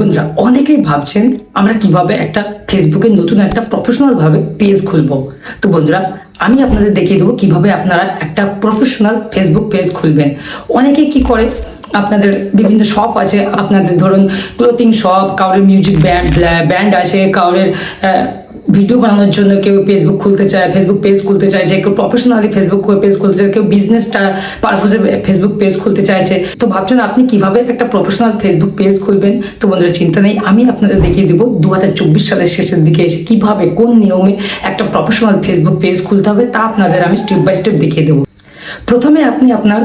বন্ধুরা, অনেকেই ভাবছেন আমরা কীভাবে একটা ফেসবুকে নতুন একটা প্রফেশনালভাবে পেজ খুলব। তো বন্ধুরা, আমি আপনাদের দেখিয়ে দেবো কীভাবে আপনারা একটা প্রফেশনাল ফেসবুক পেজ খুলবেন। অনেকে কি করে, আপনাদের বিভিন্ন শপ আছে, আপনাদের ধরুন ক্লোথিং শপ কাউরের মিউজিক ব্যান্ড ব্যান্ড আছে কাউরের ভিডিও বানানোর জন্য কেউ ফেসবুক খুলতে চায় ফেসবুক পেজ খুলতে চাইছে কেউ প্রফেশনালি ফেসবুক পেজ খুলতে চায়, কেউ বিজনেসটা পারপোজে ফেসবুক পেজ খুলতে চাইছে। তো ভাবছেন আপনি কীভাবে একটা প্রফেশনাল ফেসবুক পেজ খুলবেন? তো বন্ধুরা, চিন্তা নেই, আমি আপনাদের দেখিয়ে দেবো দু হাজার চব্বিশ সালের শেষের দিকে এসে কীভাবে, কোন নিয়মে একটা প্রফেশনাল ফেসবুক পেজ খুলতে হবে, তা আপনাদের আমি স্টেপ বাই স্টেপ দেখিয়ে দেবো। প্রথমে আপনি আপনার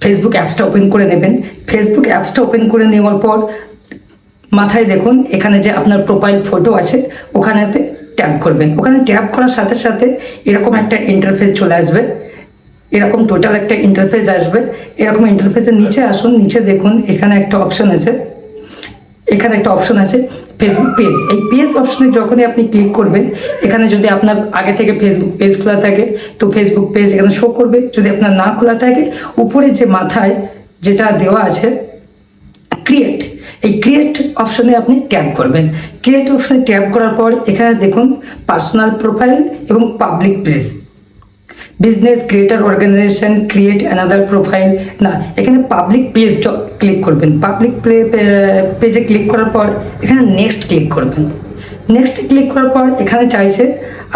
ফেসবুক অ্যাপসটা ওপেন করে নেবেন। ফেসবুক অ্যাপসটা ওপেন করে নেওয়ার পর মাথায় দেখুন, এখানে যে আপনার প্রোফাইল ফটো আছে, ওখানেতে ট্যাপ করবেন। ওখানে ট্যাপ করার সাথে সাথে এরকম একটা ইন্টারফেস চলে আসবে। এরকম টোটাল একটা ইন্টারফেস আসবে। এরকম ইন্টারফেসের নিচে আসুন, নিচে দেখুন, এখানে একটা অপশন আছে। এখানে একটা অপশন আছে ফেসবুক পেজ এই পেজ অপশনে যখনই আপনি ক্লিক করবেন, এখানে যদি আপনার আগে থেকে ফেসবুক পেজ খোলা থাকে, তো ফেসবুক পেজ এখানে শো করবে। যদি আপনার না খোলা থাকে, উপরে যে মাথায় যেটা দেওয়া আছে ক্রিয়েট এই ক্রিয়েট অপশনে আপনি ট্যাপ করবেন। ক্রিয়েট অপশনে ট্যাপ করার পর এখানে দেখুন পার্সোনাল প্রোফাইল এবং public place business creator organization create another profile না, এখানে পাবলিক পেজ ক্লিক করবেন। পাবলিক পেজে ক্লিক করার পর এখানে নেক্সট ক্লিক করবেন। নেক্সট ক্লিক করার পর এখানে চাইছে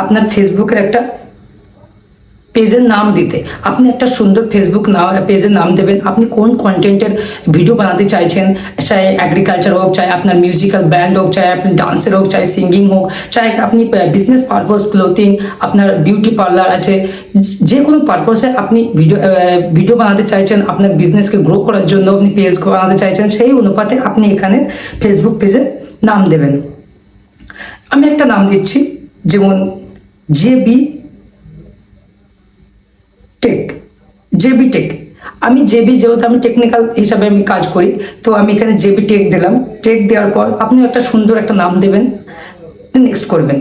আপনার ফেসবুকের একটা পেজের নাম দিতে। আপনি একটা সুন্দর ফেসবুক না পেজের নাম দেবেন। আপনি কোন কন্টেন্টের ভিডিও বানাতে চাইছেন? চাই অ্যাগ্রিকালচার হোক, চাই আপনার মিউজিক্যাল ব্যান্ড হোক, চাই আপনি ডান্সের হোক, চাই সিঙ্গিং হোক, চাই আপনি বিজনেস পারপোজ ক্লোথিং আপনার বিউটি পার্লার আছে। যে কোনো পারপোসে আপনি ভিডিও ভিডিও বানাতে চাইছেন, আপনার বিজনেসকে গ্রো করার জন্য আপনি পেজ বানাতে চাইছেন, সেই অনুপাতে আপনি এখানে ফেসবুক পেজে নাম দেবেন। আমি একটা নাম দিচ্ছি, যেমন, J B tech JB tech আমি জেবি যেহেতু আমি টেকনিক্যাল হিসাবে আমি কাজ করি, তো আমি এখানে জেবি টেক দিলাম। টেক দেওয়ার পর আপনি একটা সুন্দর একটা নাম দেবেন নেক্সট করবেন।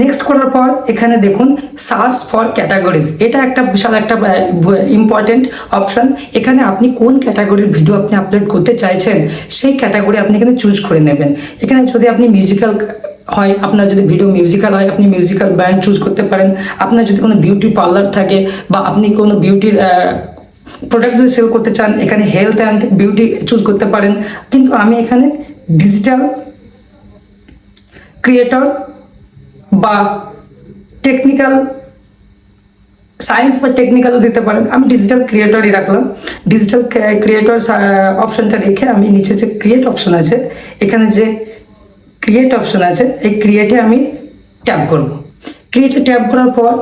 নেক্সট করার পর এখানে দেখুন সার্চ ফর ক্যাটাগরিজ এটা একটা বিশাল একটা ইম্পর্টেন্ট অপশন এখানে আপনি কোন ক্যাটাগরির ভিডিও আপনি আপলোড করতে চাইছেন, সেই ক্যাটাগরি আপনি এখানে চুজ করে নেবেন। এখানে যদি আপনি মিউজিক্যাল হয়, আপনার যদি ভিডিও মিউজিক্যাল হয়, আপনি মিউজিক্যাল ব্যান্ড চুজ করতে পারেন। আপনার যদি কোনো বিউটি পার্লার থাকে বা আপনি কোনো বিউটির প্রোডাক্ট যদি সেল করতে চান, এখানে হেলথ অ্যান্ড বিউটি চুজ করতে পারেন। কিন্তু আমি এখানে ডিজিটাল ক্রিয়েটর বা টেকনিক্যাল সায়েন্স বা টেকনিক্যালও দিতে পারেন। আমি ডিজিটাল ক্রিয়েটরই রাখলাম। ডিজিটাল ক্রিয়েটর অপশনটা রেখে আমি নিচে যে ক্রিয়েট অপশন আছে, এখানে যে ক্রিয়েট অপশন আছে, এই ক্রিয়েটে আমি ট্যাপ করব। ক্রিয়েটে ট্যাপ করার পর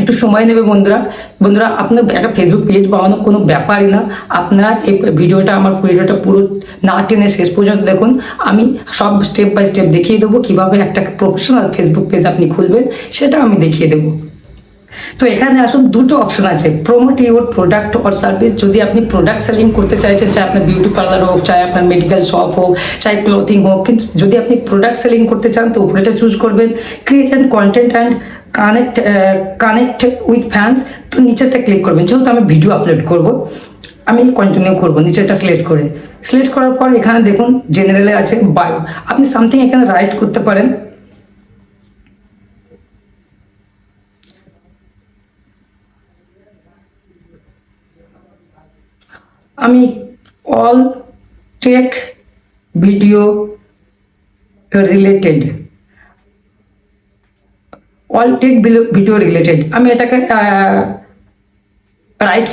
একটু সময় নেবে বন্ধুরা। বন্ধুরা, আপনার একটা ফেসবুক পেজ বানানো কোনো ব্যাপারই না। আপনারা এই ভিডিওটা, আমার ভিডিওটা পুরো না টেনে শেষ পর্যন্ত দেখুন। আমি সব স্টেপ বাই স্টেপ দেখিয়ে দেবো কীভাবে একটা প্রফেশনাল ফেসবুক পেজ আপনি খুলবেন, সেটা আমি দেখিয়ে দেবো। তো এখানে আসুন, দুটো অপশন আছে। Promote your product or service যদি আপনি প্রোডাক্ট সেলিং করতে চাইছেন, চাই আপনার বিউটি পার্লার হোক, চাই আপনার মেডিকেল শপ হোক, চাই ক্লোথিং হোক, কিন্তু যদি আপনি প্রোডাক্ট সেলিং করতে চান, তো উপরেটা চুজ করবেন। Create and content and connect connect with fans তো নিচেরটা ক্লিক করবেন। যেহেতু আমি ভিডিও আপলোড করব, আমি কন্টিনিউ করব, নিচেরটা সিলেক্ট করে। সিলেক্ট করার পর এখানে দেখুন জেনারেলে আছে বায়ো আপনি সামথিং এখানে রাইট করতে পারেন। আমি all tech video related all tech video related আমি এটাকে রাইট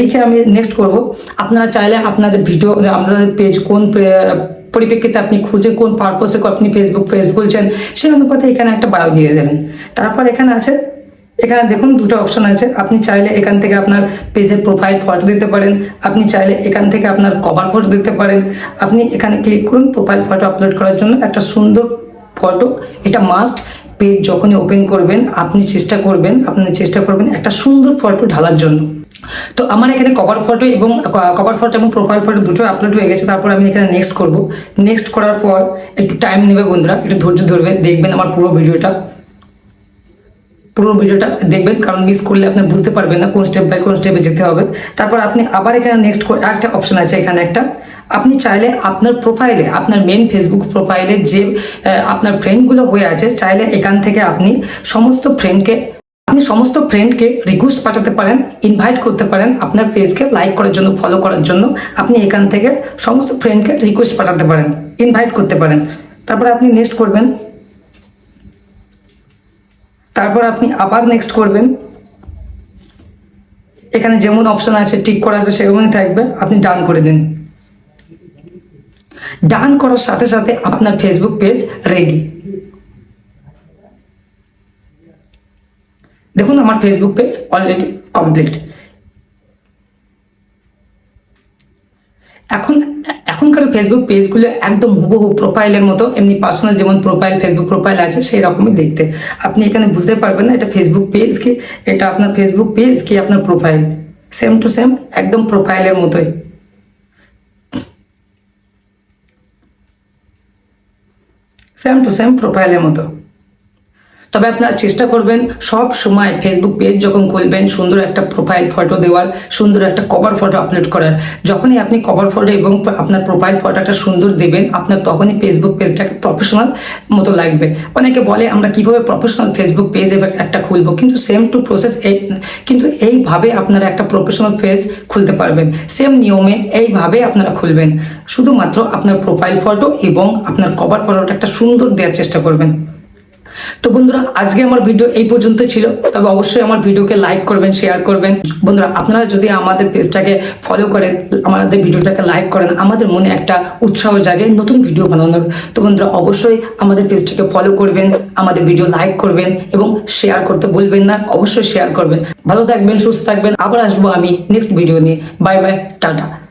লিখে আমি নেক্সট করব। আপনারা চাইলে আপনাদের ভিডিও আপনাদের পেজ কোন পরিপ্রেক্ষিতে আপনি খুঁজে কোন পারপোসে আপনি ফেসবুক পেজ খুলছেন, সেই অনুপাতে এখানে একটা বায়ো দিয়ে দেবেন। তারপর এখানে আছে এখানে দেখুন দুটো অপশন আছে। আপনি চাইলে এখান থেকে আপনার পেজের প্রোফাইল ফটো দিতে পারেন। আপনি চাইলে এখান থেকে আপনার কভার ফটো দিতে পারেন। আপনি এখানে ক্লিক করুন প্রোফাইল ফটো আপলোড করার জন্য। একটা সুন্দর ফটো এটা মাস্ট পেজ যখনই ওপেন করবেন, আপনি চেষ্টা করবেন, আপনি চেষ্টা করবেন একটা সুন্দর ফটো ঢালার জন্য। তো আমার এখানে কভার ফটো এবং কভার ফটো এবং প্রোফাইল ফটো দুটো আপলোড হয়ে গেছে। তারপর আমি এখানে নেক্সট করব। নেক্সট করার পর একটু টাইম নেবে বন্ধুরা। একটু ধৈর্য ধরবে, দেখবেন আমার পুরো ভিডিওটা পুরো ভিডিওটা দেখবেন, কারণ মিস করলে আপনি বুঝতে পারবেন না কোন স্টেপ বাই কোন স্টেপে যেতে হবে। তারপর আপনি আবার এখানে নেক্সট আরেকটা অপশন আছে এখানে একটা। আপনি চাইলে আপনার প্রোফাইলে আপনার মেন ফেসবুক প্রোফাইলে যে আপনার ফ্রেন্ডগুলো হয়ে আছে, চাইলে এখান থেকে আপনি সমস্ত ফ্রেন্ডকে আপনি সমস্ত ফ্রেন্ডকে রিকোয়েস্ট পাঠাতে পারেন ইনভাইট করতে পারেন আপনার পেজকে লাইক করার জন্য ফলো করার জন্য। আপনি এখান থেকে সমস্ত ফ্রেন্ডকে রিকোয়েস্ট পাঠাতে পারেন ইনভাইট করতে পারেন। তারপরে আপনি নেক্সট করবেন তারপর আপনি আবার নেক্সট করবেন। এখানে যেমন অপশান আছে টিক করা আছে, সেরকমই থাকবে। আপনি ডান করে দিন। ডান করার সাথে সাথে আপনার ফেসবুক পেজ রেডি দেখুন, আমার ফেসবুক পেজ অলরেডি কমপ্লিট এখন এখনকার ফেসবুক পেজগুলো একদম হুবহু প্রোফাইলের মতো, এমনি পার্সোনাল যেমন প্রোফাইল ফেসবুক প্রোফাইল আছে, সেই রকমই দেখতে। আপনি এখানে বুঝতে পারবেন না এটা ফেসবুক পেজ কি, এটা আপনার ফেসবুক পেজ কি, আপনার প্রোফাইল সেম টু সেম একদম প্রোফাইলের মতোই। সেম টু সেম প্রোফাইলের মতো। তবে আপনারা চেষ্টা করবেন সব সময় ফেসবুক পেজ যখন খুলবেন, সুন্দর একটা প্রোফাইল ফটো দেওয়ার, সুন্দর একটা কভার ফটো আপলোড করার। যখনই আপনি কভার ফটো এবং আপনার প্রোফাইল ফটোটা সুন্দর দেবেন, আপনার তখনই ফেসবুক পেজটাকে প্রফেশনাল মতো লাগবে। অনেকে বলে, আমরা কীভাবে প্রফেশনাল ফেসবুক পেজ একটা খুলবো? কিন্তু সেম টু প্রসেস এই, কিন্তু এইভাবে আপনারা একটা প্রফেশনাল পেজ খুলতে পারবেন। সেম নিয়মে এইভাবে আপনারা খুলবেন। শুধুমাত্র আপনার প্রোফাইল ফটো এবং আপনার কভার ফটোটা একটা সুন্দর দেওয়ার চেষ্টা করবেন। তো বন্ধুরা, আজকে আমার ভিডিও এই পর্যন্ত ছিল। তবে অবশ্যই আমার ভিডিওকে লাইক করবেন শেয়ার করবেন। বন্ধুরা, আপনারা যদি আমাদের পেজটাকে ফলো করেন, আমাদের ভিডিওটাকে লাইক করেন, আমাদের মনে একটা উৎসাহ জাগে নতুন ভিডিও বানানোর। তো বন্ধুরা, অবশ্যই আমাদের পেজটাকে ফলো করবেন, আমাদের ভিডিও লাইক করবেন এবং শেয়ার করতে বলবেন না, অবশ্যই শেয়ার করবেন। ভালো থাকবেন, সুস্থ থাকবেন। আবার আসব আমি নেক্সট ভিডিও নিয়ে। Bye bye tata.